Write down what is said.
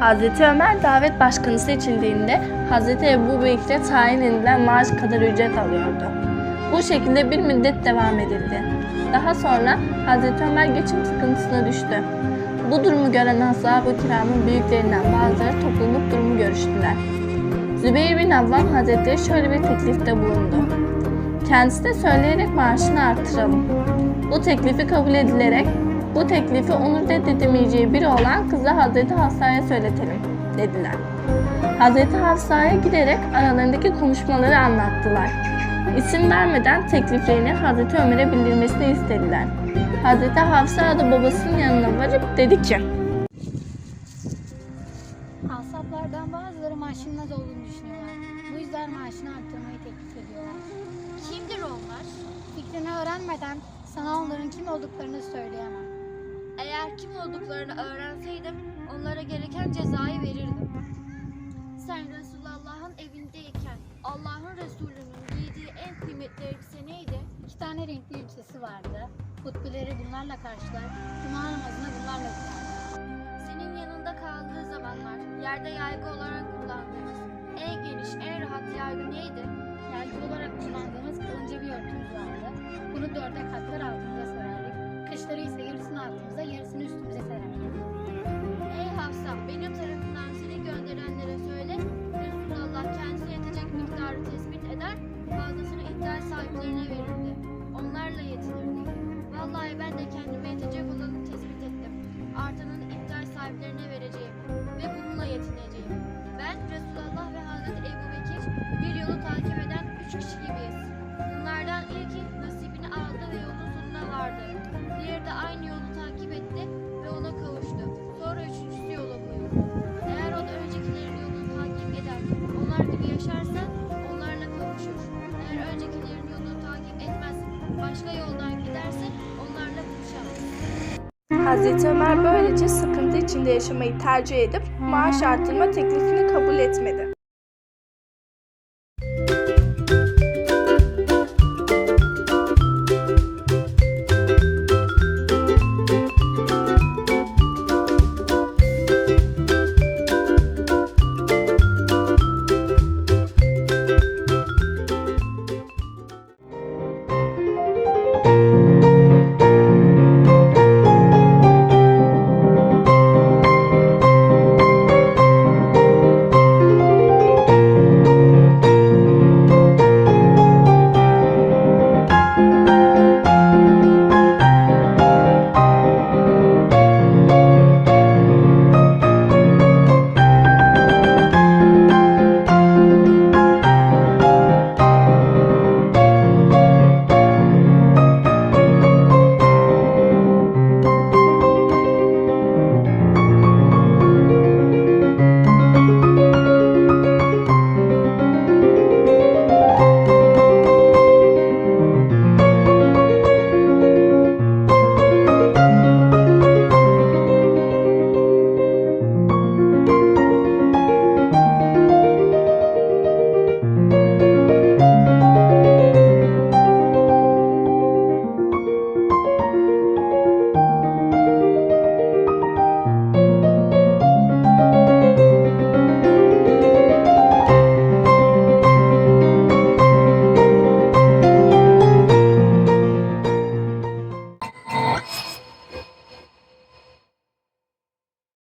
Hazreti Ömer davet başkanı seçildiğinde Hazreti Ebu Bekir'e tayin edilen maaş kadar ücret alıyordu. Bu şekilde bir müddet devam edildi. Daha sonra Hazreti Ömer geçim sıkıntısına düştü. Bu durumu gören ashab-ı kiramın büyüklerinden bazıları toplanıp durumu görüştüler. Zübeyir bin Avvam Hazretleri şöyle bir teklifte bulundu. Kendisine söyleyerek maaşını artıralım. Bu teklifi kabul edilerek bu teklifi onun reddedemeyeceği biri olan kızı Hazreti Hafsa'ya söyletelim dediler. Hazreti Hafsa'ya giderek aralarındaki konuşmaları anlattılar. İsim vermeden tekliflerini Hazreti Ömer'e bildirmesini istediler. Hazreti Hafsa da babasının yanına varıp dedi ki Asaplardan bazıları maaşının az olduğunu düşünüyorlar. Bu yüzden maaşını arttırmayı teklif ediyorlar. Kimdir onlar? Fikrini öğrenmeden sana onların kim olduklarını söyleyemem. Eğer kim olduklarını öğrenseydim onlara gereken cezayı verirdim. Sen Resulullah'ın evindeyken Allah'ın Resulü'nün giydiği en kıymetli elbise neydi? İki tane renkli elbisesi vardı. Hutbeleri bunlarla karşılar, cuma namazına bunlarla giderdi. Senin yanında kaldığı zamanlar yerde yaygı olarak kullandığımız başka yoldan giderse onlarla buluşamaz. Hazreti Ömer böylece sıkıntı içinde yaşamayı tercih edip maaş artırma teklifini kabul etmedi.